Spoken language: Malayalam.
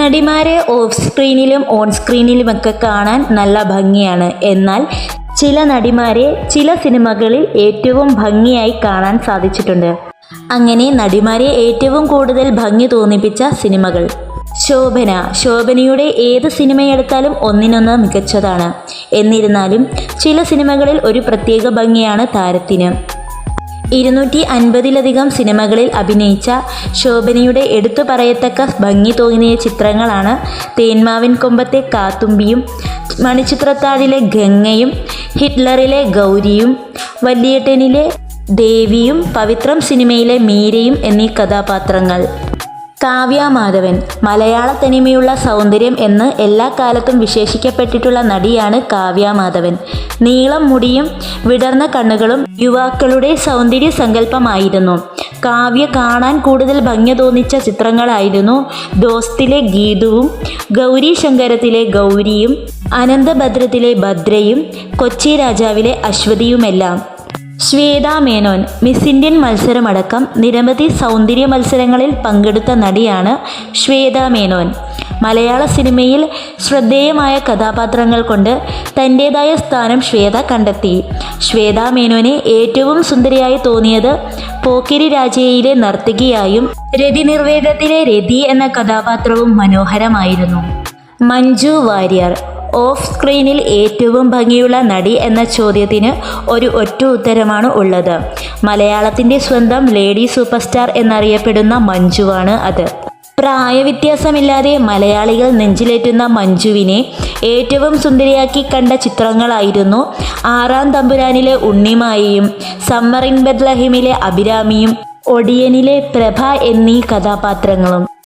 നടിമാരെ ഓഫ് സ്ക്രീനിലും ഓൺ സ്ക്രീനിലുമൊക്കെ കാണാൻ നല്ല ഭംഗിയാണ്. എന്നാൽ ചില നടിമാരെ ചില സിനിമകളിൽ ഏറ്റവും ഭംഗിയായി കാണാൻ സാധിച്ചിട്ടുണ്ട്. അങ്ങനെ നടിമാരെ ഏറ്റവും കൂടുതൽ ഭംഗി തോന്നിപ്പിച്ച സിനിമകൾ. ശോഭന. ശോഭനയുടെ ഏത് സിനിമയെടുത്താലും ഒന്നിനൊന്ന് മികച്ചതാണ്. എന്നിരുന്നാലും ചില സിനിമകളിൽ ഒരു പ്രത്യേക ഭംഗിയാണ് താരത്തിന്. ഇരുന്നൂറ്റി അൻപതിലധികം സിനിമകളിൽ അഭിനയിച്ച ശോഭനയുടെ എടുത്തു പറയത്തക്ക ഭംഗി തോന്നിയ ചിത്രങ്ങളാണ് തേന്മാവിൻ കൊമ്പത്തെ കാത്തുമ്പിയും മണിച്ചിത്രത്താഴിലെ ഗംഗയും ഹിറ്റ്ലറിലെ ഗൗരിയും വല്യേട്ടനിലെ ദേവിയും പവിത്രം സിനിമയിലെ മീരയും എന്നീ കഥാപാത്രങ്ങൾ. കാവ്യ മാധവൻ മലയാള തനിമയുള്ള സൗന്ദര്യം എന്ന് എല്ലാ കാലത്തും വിശേഷിക്കപ്പെട്ടിട്ടുള്ള നടിയാണ് കാവ്യ മാധവൻ. നീളം മുടിയും വിടർന്ന കണ്ണുകളും യുവാക്കളുടെ സൗന്ദര്യ സങ്കല്പമായിരുന്നു. കാവ്യ കാണാൻ കൂടുതൽ ഭംഗി തോന്നിച്ച ചിത്രങ്ങളായിരുന്നു ദോസ്തിലെ ഗീതുവും ഗൗരി ശങ്കരത്തിലെ ഗൗരിയും അനന്തഭദ്രത്തിലെ ഭദ്രയും കൊച്ചി രാജാവിലെ അശ്വതിയുമെല്ലാം. ശ്വേത മേനോൻ മിസ് ഇന്ത്യൻ മത്സരമടക്കം നിരവധി സൗന്ദര്യ മത്സരങ്ങളിൽ പങ്കെടുത്ത നടിയാണ് ശ്വേത മേനോൻ. മലയാള സിനിമയിൽ ശ്രദ്ധേയമായ കഥാപാത്രങ്ങൾ കൊണ്ട് തന്റേതായ സ്ഥാനം ശ്വേത കണ്ടെത്തി. ശ്വേത മേനോനെ ഏറ്റവും സുന്ദരിയായി തോന്നിയത് പോക്കിരി രാജയിലെ നർത്തകിയായും രതി നിർവേദത്തിലെ രതി എന്ന കഥാപാത്രവും മനോഹരമായിരുന്നു. മഞ്ജു വാര്യർ ഓഫ് സ്ക്രീനിൽ ഏറ്റവും ഭംഗിയുള്ള നടി എന്ന ചോദ്യത്തിന് ഒരു ഒറ്റ ഉത്തരമാണ് ഉള്ളത്. മലയാളത്തിന്റെ സ്വന്തം ലേഡി സൂപ്പർ സ്റ്റാർ എന്നറിയപ്പെടുന്ന മഞ്ജുവാണ് അത്. പ്രായവ്യത്യാസമില്ലാതെ മലയാളികൾ നെഞ്ചിലേറ്റുന്ന മഞ്ജുവിനെ ഏറ്റവും സുന്ദരിയാക്കി കണ്ട ചിത്രങ്ങളായിരുന്നു ആറാം തമ്പുരാനിലെ ഉണ്ണിമായയും സമ്മറിൻ ബദ്ലഹിമിലെ അഭിരാമിയും ഒടിയനിലെ പ്രഭ എന്നീ കഥാപാത്രങ്ങളും.